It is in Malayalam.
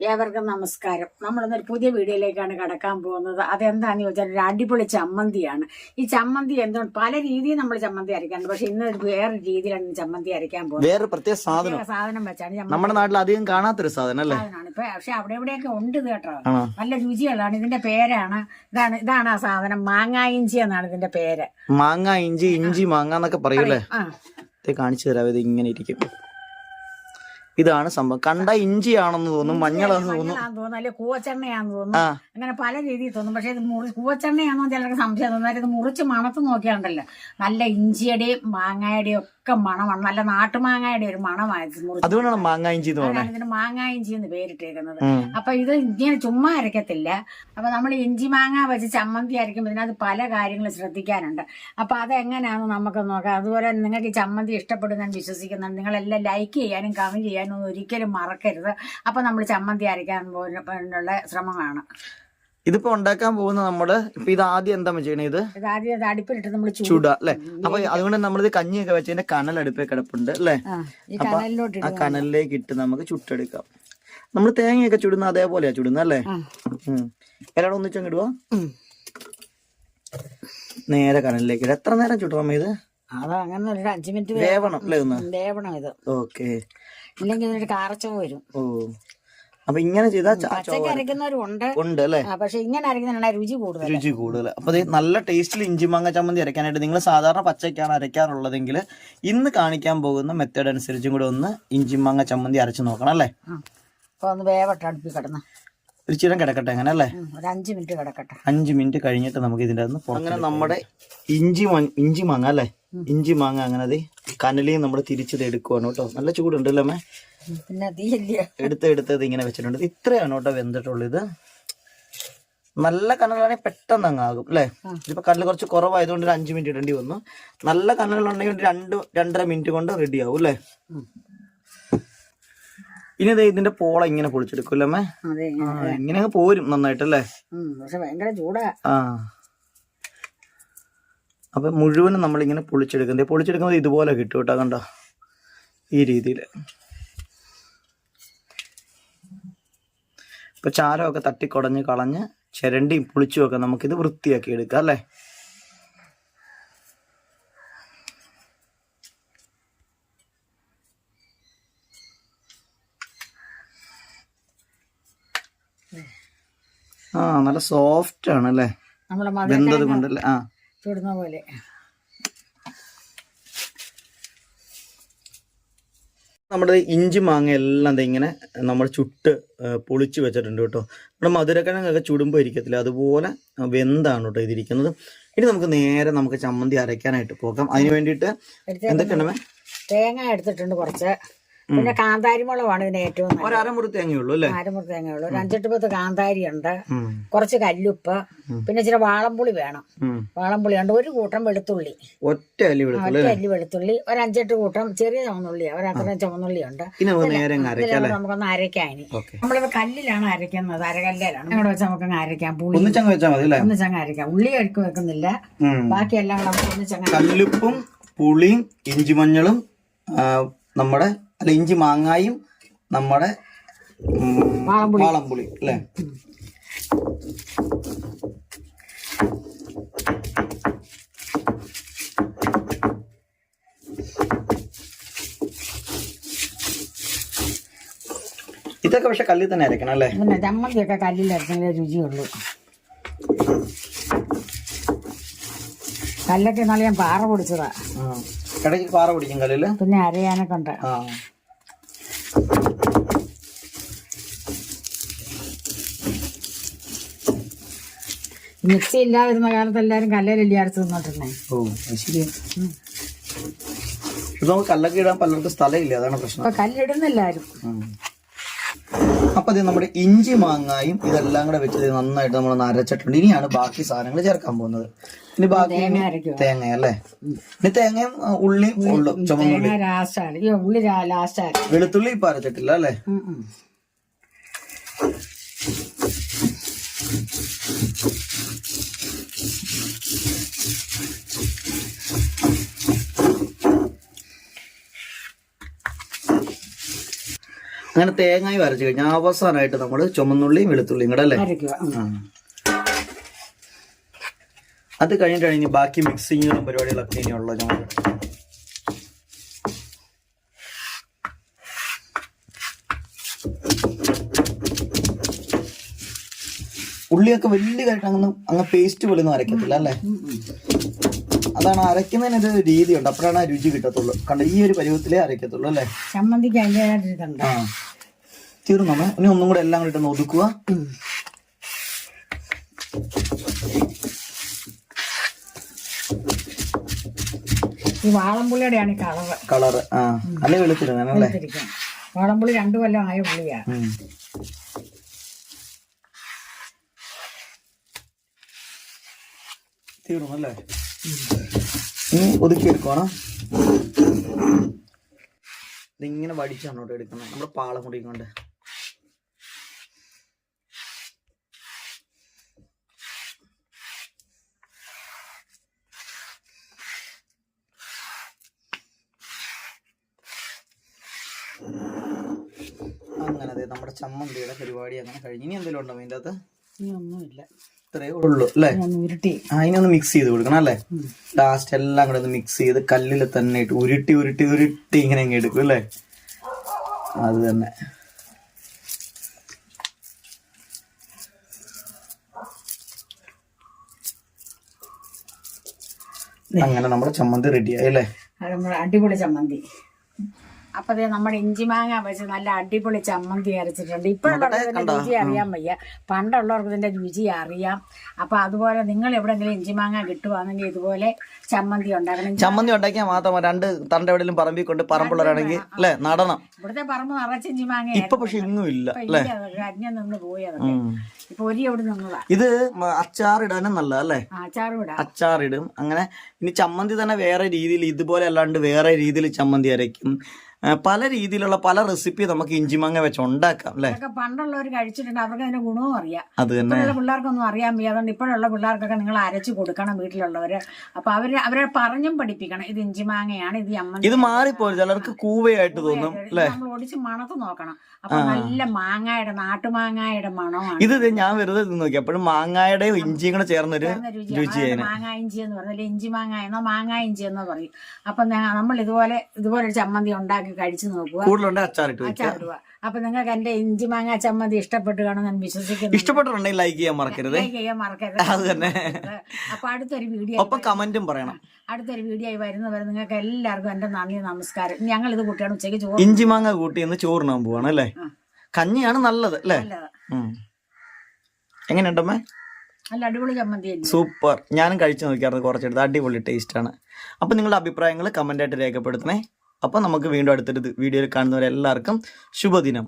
ഏവർക്കും നമസ്കാരം. നമ്മളിന്നൊരു പുതിയ വീഡിയോയിലേക്കാണ് കടക്കാൻ പോകുന്നത്. അതെന്താണെന്ന് ചോദിച്ചാൽ ഒരു അടിപൊളി ചമ്മന്തിയാണ്. ഈ ചമ്മന്തി എന്തുകൊണ്ട് പല രീതിയിൽ നമ്മൾ ചമ്മന്തി അരയ്ക്കാറുണ്ട്. പക്ഷെ ഇന്ന് വേറെ രീതിയിലാണ് ചമ്മന്തി അരയ്ക്കാൻ പോകുന്നത്. വേറെ പ്രത്യേക സാധനം. സാധനം വെച്ചാണ് നമ്മുടെ നാട്ടിൽ അധികം കാണാത്തൊരു സാധനം അല്ലേ? ഇപ്പൊ പക്ഷെ അവിടെ എവിടെയൊക്കെ ഉണ്ട് കേട്ടോ. നല്ല രുചികളാണ് ഇതിന്റെ പേരാണ് ഇതാണ് ഇതാണ് ആ സാധനം. മാങ്ങാ ഇഞ്ചി എന്നാണ് ഇതിന്റെ പേര്. മാങ്ങ ഇഞ്ചി ഇഞ്ചി മാങ്ങ എന്നൊക്കെ പറയൂലേ കാണിച്ചു തരാം. ഇത് ഇങ്ങനെ ഇരിക്കും. ഇതാണ് സംഭവം. കണ്ട ഇഞ്ചിയാണെന്ന് തോന്നും മഞ്ഞളാണെന്ന് തോന്നും മഞ്ഞളാന്ന് തോന്നുന്നു അല്ലെ കൂവച്ചെണ്ണയാന്ന് തോന്നുന്നു. ആ. അങ്ങനെ പല രീതിയിൽ തോന്നും. പക്ഷെ ഇത് മുറി കൂവച്ചെണ്ണയാണോ ചിലർക്ക് സംശയം തോന്നാറ് ഇത് മുറിച്ച് മണത്ത് നോക്കിയാണ്ടല്ലോ. നല്ല ഇഞ്ചിയുടെയും മാങ്ങയുടെയും ഒക്കെ മണമാണ്. നല്ല നാട്ടുമാങ്ങയുടെ ഒരു മണമായിരുന്നു അതുകൊണ്ടാണ് മാങ്ങ ഇഞ്ചി എന്ന് പറയുന്നത് അതാണ് ഇതിന് എന്ന് പേരിട്ടേക്കുന്നത്. അപ്പൊ ഇത് ഇങ്ങനെ ചുമ്മാ അരക്കത്തില്ല അപ്പൊ നമ്മൾ ഇഞ്ചി മാങ്ങ വെച്ച് ചമ്മന്തി അരയ്ക്കുമ്പോൾ ഇതിനകത്ത് പല കാര്യങ്ങളും ശ്രദ്ധിക്കാനുണ്ട്. അപ്പൊ അതെങ്ങനെയാണെന്ന് നമുക്ക് നോക്കാം. അതുപോലെ നിങ്ങൾക്ക് ഈ ചമ്മന്തി ഇഷ്ടപ്പെടുന്ന വിശ്വസിക്കുന്നുണ്ട്. നിങ്ങളെല്ലാം ലൈക്ക് ചെയ്യാനും കമന്റ് ചെയ്യാനും ഒന്നും ഒരിക്കലും മറക്കരുത്. അപ്പൊ നമ്മൾ ചമ്മന്തി അരയ്ക്കാൻ പോലുള്ള ശ്രമമാണ്. ഇതിപ്പോ ഉണ്ടാക്കാൻ പോകുന്ന നമ്മൾ ഇപ്പൊ ഇത് ആദ്യം എന്താ ചെയ്യണേ ഇത്? അടുപ്പിലിട്ട് നമ്മൾ ചുട. അല്ലെ? അപ്പൊ അതുകൊണ്ട് നമ്മളിത് കഞ്ഞിയൊക്കെ വെച്ചതിന്റെ കനൽ അടുപ്പേ കിടപ്പുണ്ട് അല്ലെ? അപ്പൊ ആ ഇടുക കനലിലേക്ക് ഇട്ട് നമുക്ക് ചുട്ടെടുക്കാം. നമ്മൾ തേങ്ങയൊക്കെ ചുടുന്ന അതേപോലെയാ ചുടുന്ന അല്ലേ. എല്ലാം ഒന്നിച്ചങ്ങ് ഇടുവാ? ഉം. നേരെ കനലിലേക്ക് ഇട. എത്ര നേരം ചുടണം ഇത്? അങ്ങനെ ഒരു അഞ്ചു മിനിറ്റ് വേവണം അല്ലേ ഒന്ന്? വേവണം ഇത്. ഓക്കെ. ഇല്ലെങ്കിൽ കാറച്ചവ് വരും. ഓ. അപ്പൊ ഇങ്ങനെ ചെയ്താൽ ഉണ്ട് ഉണ്ട് അല്ലേ? പക്ഷെ ഇങ്ങനെ അരയ്ക്കുന്നതിനാണ് രുചി കൂടുതൽ രുചി കൂടുതൽ അപ്പൊ നല്ല ടേസ്റ്റിൽ ഇഞ്ചി മാങ്ങ ചമ്മന്തി അരയ്ക്കാനായിട്ട് നിങ്ങൾ സാധാരണ പച്ചയ്ക്കാണ് അരയ്ക്കാറുള്ളതെങ്കിൽ ഇന്ന് കാണിക്കാൻ പോകുന്ന മെത്തേഡ് അനുസരിച്ചും കൂടെ ഒന്ന് ഇഞ്ചി മാങ്ങ ചമ്മന്തി അരച്ചു നോക്കണം അല്ലേ. ഒന്ന് വേവട്ടെ അടുപ്പിൽ കിടന്ന്. ഒരു ചിരം കിടക്കട്ടെ അങ്ങനെ അല്ലേ? ഒരു അഞ്ച് മിനിറ്റ് കിടക്കട്ടെ. അഞ്ച് മിനിറ്റ് കഴിഞ്ഞിട്ട് നമുക്ക് ഇതിന്റെ അകത്ത് അങ്ങനെ നമ്മുടെ ഇഞ്ചി ഇഞ്ചി മാങ്ങ അല്ലേ? ഇഞ്ചി മാങ്ങ അങ്ങനെ കനലിയും കനലിൽ നമ്മൾ തിരിച്ചത് എടുക്കുവാണ് കേട്ടോ. നല്ല ചൂടുണ്ടല്ലോ പിന്നെ എടുത്ത് എടുത്തത് ഇത് ഇങ്ങനെ വെച്ചിട്ടുണ്ട്. ഇത് ഇത്രയാണ് കേട്ടോ വെന്തിട്ടുള്ളത്. ഇത് നല്ല കനലാണെങ്കിൽ പെട്ടെന്ന് അങ്ങ് ആകും അല്ലേ? ഇതിപ്പോ കല്ല് കുറച്ച് കുറവായതുകൊണ്ട് ഒരു അഞ്ച് മിനിറ്റ് ഇടേണ്ടി വന്നു. നല്ല കനലുണ്ടെങ്കിൽ ഒരു രണ്ട് രണ്ടര മിനിറ്റ് കൊണ്ട് റെഡി ആവും അല്ലേ? ഇനി ദേ ഇതിന്റെ പോള ഇങ്ങനെ ആ, ഇങ്ങനെ പോരും നന്നായിട്ടല്ലേ? ആ. അപ്പൊ മുഴുവനും നമ്മളിങ്ങനെ പൊളിച്ചെടുക്കുന്നത്. പൊളിച്ചെടുക്കുന്നത് ഇതുപോലെ കിട്ടും കേട്ടോ കണ്ടോ? ഈ രീതിയിൽ ഇപ്പൊ ചാരമൊക്കെ തട്ടിക്കുടഞ്ഞ് കളഞ്ഞ് ചിരണ്ടിയും പുളിച്ചും ഒക്കെ നമുക്കിത് വൃത്തിയാക്കി എടുക്കാം അല്ലേ? ആ നല്ല സോഫ്റ്റ് ആണ് അല്ലേ? വെന്തത് കൊണ്ടല്ലേ? ആ. ചുടുന്ന പോലെ. നമ്മുടെ ഇഞ്ചി മാങ്ങ എല്ലാം ഇങ്ങനെ നമ്മൾ ചുട്ട് പൊളിച്ച് വെച്ചിട്ടുണ്ട് കേട്ടോ. നമ്മുടെ മധുരക്കിഴങ്ങൊക്കെ ചുടുമ്പോൾ ഇരിക്കത്തില്ല. അതുപോലെ വെന്താണ് കേട്ടോ ഇതിരിക്കുന്നത്. ഇനി നമുക്ക് നേരെ നമുക്ക് ചമ്മന്തി അരയ്ക്കാനായിട്ട് പോകാം. അതിന് വേണ്ടിയിട്ട് എന്തൊക്കെയാണ് തേങ്ങ എടുത്തിട്ടുണ്ട് കുറച്ച്. പിന്നെ കാന്താരിമുളകാണ് ഇതിന് ഏറ്റവും നല്ലത്. ഒരമുറി തേങ്ങയുള്ളൂ അല്ലേ? ആരമുറി തേങ്ങയുള്ളൂ. ഒരു അഞ്ചെട്ട് പത്ത് കാന്താരി ഉണ്ട് കുറച്ച് കല്ലുപ്പ്. പിന്നെ ഇച്ചിരി വാളംപുളി വേണം. ഉം. വാളംപുളി ഉണ്ട് ഒരു കൂട്ടം വെളുത്തുള്ളി. ഒറ്റ അല്ലി വെളുത്തുള്ളൂ ഒറ്റ അല്ലി? വെളുത്തുള്ളി. ഒരു അഞ്ചെട്ട് കൂട്ടം ചെറിയ ചുവന്നുള്ളിയാ. ഒരത്രയും ചുവന്നുള്ളി ഉണ്ട് ഇനി നമുക്ക് നേരം അരയ്ക്കാം അല്ലേ? നമുക്കൊന്ന് അരയ്ക്കാൻ ഇനി. ഓക്കെ. നമ്മളിത് കല്ലിലാണ് അരയ്ക്കുന്നത്. അരകല്ലിലാണ്. ഇവിടെ വെച്ച് നമുക്കങ്ങ് അരയ്ക്കാം. പുളി. ഒന്നിച്ചങ്ങ് വെച്ചാൽ മതി അല്ലേ? ഒന്നിച്ചങ്ങ് അരയ്ക്കാം. ഉള്ളി അഴുക്ക് വെക്കുന്നില്ല. ഉം. ബാക്കിയെല്ലാം കൂടെ നമുക്ക് ഒന്നിച്ചങ്ങ് കല്ലുപ്പും പുളിയും ഇഞ്ചിമഞ്ഞളും ആ, നമ്മുടെ അല്ല ഇഞ്ചി മാങ്ങായും നമ്മുടെ വാളംപുളി. അല്ലേ? ഇതൊക്കെ പക്ഷെ കല്ലിൽ തന്നെ അരക്കണം അല്ലേ? പിന്നെ ചമ്മന്തിയൊക്കെ കല്ലിൽ അരച്ചാലേ രുചിയുള്ളൂ. കല്ലൊക്കെ നല്ല ഞാൻ പാറ പൊടിച്ചതാ. ഇടയ്ക്ക് പാറ പൊടിക്കും കല്ലിൽ? പിന്നെ അരയാനൊക്കെ ഉണ്ട്. ആ. മിക്സി ഇല്ലാതിരുന്ന കാലത്ത് എല്ലാരും കല്ലിലല്ലേ അരച്ച് തിന്നോണ്ടിരുന്നേ. ഓ അത് ശരിയാ. ഇത് നമുക്ക് കല്ലൊക്കെ ഇടാൻ പലർക്കും സ്ഥലമില്ല അതാണ് പ്രശ്നം. ഇപ്പൊ. അപ്പൊ ഇത് നമ്മുടെ ഇഞ്ചി മാങ്ങായും ഇതെല്ലാം കൂടെ വെച്ചത് നന്നായിട്ട് നമ്മൾ അരച്ചിട്ടുണ്ട് ഇനിയാണ് ബാക്കി സാധനങ്ങൾ ചേർക്കാൻ പോകുന്നത്. ഇനി ബാക്കി തേങ്ങ അല്ലേ? ഇനി തേങ്ങയും ഉള്ളി ഉള്ളു ചുമന്നുള്ളി വെളുത്തുള്ളി ഇപ്പൊ അരച്ചിട്ടില്ല അല്ലേ ഉം, ഉം. അങ്ങനെ തേങ്ങയും അരച്ചു കഴിഞ്ഞാൽ അവസാനമായിട്ട് നമ്മൾ ചുമന്നുള്ളിയും വെളുത്തുള്ളിയും കൂടെ അല്ലേ. അത് കഴിഞ്ഞിട്ടാണ് ഇനി ബാക്കി മിക്സിങ്ങുകളും പരിപാടികളൊക്കെ ഇനിയുള്ളത് ഞങ്ങൾ ഉള്ളിയൊക്കെ വലിയ അങ്ങനെ അങ്ങ് പേസ്റ്റ് പോലെ ഒന്നും അരയ്ക്കത്തില്ല അല്ലേ. അതാണ് അരയ്ക്കുന്നതിന് ഒരു രീതിയുണ്ട്. അപ്പോഴാണ് ആ രുചി കിട്ടത്തുള്ളൂ. കണ്ട ഈ ഒരു പരുവത്തിലേ അരയ്ക്കത്തുള്ളൂ അല്ലേ? സംബന്ധിക്കാൻ തീർന്നു. ഇനി ഒന്നും കൂടെ എല്ലാം കൂടി ഒന്ന് ഒതുക്കുക. ഈ വാളംപുള്ളിയുടെയാണ് ഈ കളറ്. കളറ്. ആ അല്ലെ? വെളുത്തിരുന്നല്ലേ എടുത്തിരിക്കും വാളംപുള്ളി രണ്ടു കൊല്ലം ആയ പുള്ളിയാ. തീർന്നു അല്ലേ? ഇനി ഒതുക്കി എടുക്കണം ഇതിങ്ങനെ വടിച്ചാണ് കേട്ടോ എടുക്കുന്നത്. നമ്മുടെ പാളം കൂടി കൊണ്ട് അങ്ങനെ അതെ നമ്മുടെ ചമ്മന്തിയുടെ പരിപാടി അങ്ങനെ കഴിഞ്ഞു. ഇനി എന്തെങ്കിലും ഉണ്ടോ അതിന്റെ അകത്ത്? ഒന്നുമില്ല. ഇത്രയേ ഉള്ളൂ അല്ലേ? അതിനൊന്ന് മിക്സ് ചെയ്ത് കൊടുക്കണം അല്ലേ? ലാസ്റ്റ് എല്ലാം കൂടെ ഒന്ന് മിക്സ് ചെയ്ത് കല്ലിൽ തന്നെ ഇട്ട് ഉരുട്ടി ഉരുട്ടി ഉരുട്ടി ഇങ്ങനെ അങ്ങ് എടുക്കും അല്ലേ? അത് തന്നെ. അങ്ങനെ നമ്മുടെ ചമ്മന്തി റെഡിയായി അല്ലേ? അടിപൊളി ചമ്മന്തി. അപ്പൊ ദേ നമ്മുടെ ഇഞ്ചി മാങ്ങ വെച്ച് നല്ല അടിപൊളി ചമ്മന്തി അരച്ചിട്ടുണ്ട്. ഇപ്പോഴുള്ളവർക്ക് ഇതിന്റെ രുചി അറിയാൻ വയ്യ. പണ്ടുള്ളവർക്ക് ഇതിന്റെ രുചി അറിയാം. അപ്പൊ അതുപോലെ നിങ്ങൾ എവിടെങ്കിലും ഇഞ്ചി മാങ്ങ കിട്ടുവാണെങ്കിൽ ഇതുപോലെ ചമ്മന്തി ഉണ്ടാക്കണം. ചമ്മന്തി ഉണ്ടാക്കിയാൽ മാത്രം രണ്ട് തണ്ട എവിടെയും പറമ്പിൽ കൊണ്ട് പറമ്പുള്ളവരാണെങ്കിൽ അല്ലെ? നടണം. ഇവിടുത്തെ പറമ്പ് നിറച്ച് ഇഞ്ചി മാങ്ങ ഇപ്പൊ പക്ഷെ ഇന്നും ഇല്ല അന്യം നിന്ന് പോയി അതൊക്കെ. ഇപ്പൊ ഒരു എവിടെ നിന്നതാ. ഇത് അച്ചാറിടാനും നല്ല അല്ലേ? അച്ചാറിടാം അച്ചാറിടും. അങ്ങനെ ഇനി ചമ്മന്തി തന്നെ വേറെ രീതിയിൽ ഇതുപോലെ അല്ലാണ്ട് വേറെ രീതിയിൽ ചമ്മന്തി അരയ്ക്കും. പല രീതിയിലുള്ള പല റെസിപ്പി നമുക്ക് ഇഞ്ചിമാങ്ങ വെച്ച് ഉണ്ടാക്കാം അല്ലേ? പണ്ടുള്ളവർ കഴിച്ചിട്ടുണ്ട്. അവർക്ക് അതിന്റെ ഗുണവും അറിയാം. അത് തന്നെ. പിള്ളേർക്കൊന്നും അറിയാൻ വയ്യ. അതുകൊണ്ട് ഇപ്പോഴുള്ള പിള്ളേർക്കൊക്കെ നിങ്ങൾ അരച്ചു കൊടുക്കണം വീട്ടിലുള്ളവര്. അപ്പൊ അവർ അവരെ പറഞ്ഞും പഠിപ്പിക്കണം. ഇത് ഇഞ്ചി മാങ്ങയാണ് ഇത് അമ്മ ഇത് മാറിപ്പോയി. ചിലർക്ക് കൂവയായിട്ട് തോന്നും അല്ലേ? നമ്മൾ ഒടിച്ച് മണത്ത് നോക്കണം. അപ്പൊ നല്ല മാങ്ങയുടെ നാട്ടുമാങ്ങയുടെ മണമാണ്. ഇത് ഞാൻ വെറുതെ നോക്കി. അപ്പോഴും മാങ്ങയുടെ ഇഞ്ചിയും കൂടെ ചേർന്നൊരു രുചിയാണ്. രുചി മാങ്ങാ ഇഞ്ചി എന്ന് പറഞ്ഞാൽ ഇഞ്ചി മാങ്ങ എന്നോ മാങ്ങാ ഇഞ്ചി എന്നോ പറയും. അപ്പൊ നമ്മൾ ഇതുപോലെ ഇതുപോലെ ഒരു ചമ്മന്തി ഉണ്ടാക്കി കഴിച്ചു നോക്കുക. കൂടുതലുണ്ട് അച്ചാറിട്ട് വെക്കുക. അച്ചാറിടുക അപ്പൊ നിങ്ങൾക്ക് എന്റെ ഇഞ്ചി മാങ്ങ ചമ്മന്തി ഇഷ്ടപ്പെട്ടു കാണും ഞാൻ വിശ്വസിക്കുന്നു. ഇഷ്ടപ്പെട്ടിട്ടുണ്ടെങ്കിൽ ലൈക്ക് ചെയ്യാൻ മറക്കരുത്. ലൈക്ക് ചെയ്യാൻ മറക്കരുത്. അത് തന്നെ. അപ്പൊ അടുത്തൊരു വീഡിയോ ഒപ്പം കമന്റും പറയണം. അടുത്തൊരു വീഡിയോ ആയി വരുന്നവരെ നിങ്ങൾക്ക് എല്ലാവർക്കും എന്റെ നന്ദി നമസ്കാരം. ഞങ്ങൾ ഇത് കൂട്ടിയാണ് ഉച്ചയ്ക്ക് ചോറ് ഇഞ്ചി മാങ്ങ കൂട്ടി എന്ന് ചോറിനാൻ പോവാണ് അല്ലേ? കഞ്ഞിയാണ് നല്ലത് അല്ലേ. എങ്ങനെയുണ്ടമ്മേ നല്ല അടിപൊളി ചമ്മന്തി സൂപ്പർ. ഞാനും കഴിച്ചു നോക്കിയായിരുന്നു കുറച്ചെടുത്ത് അടിപൊളി ടേസ്റ്റ് ആണ്. അപ്പം നിങ്ങളുടെ അഭിപ്രായങ്ങൾ കമന്റായിട്ട് രേഖപ്പെടുത്തണേ. അപ്പം നമുക്ക് വീണ്ടും അടുത്തൊരു വീഡിയോയിൽ കാണുന്നവരെല്ലാവർക്കും ശുഭദിനം.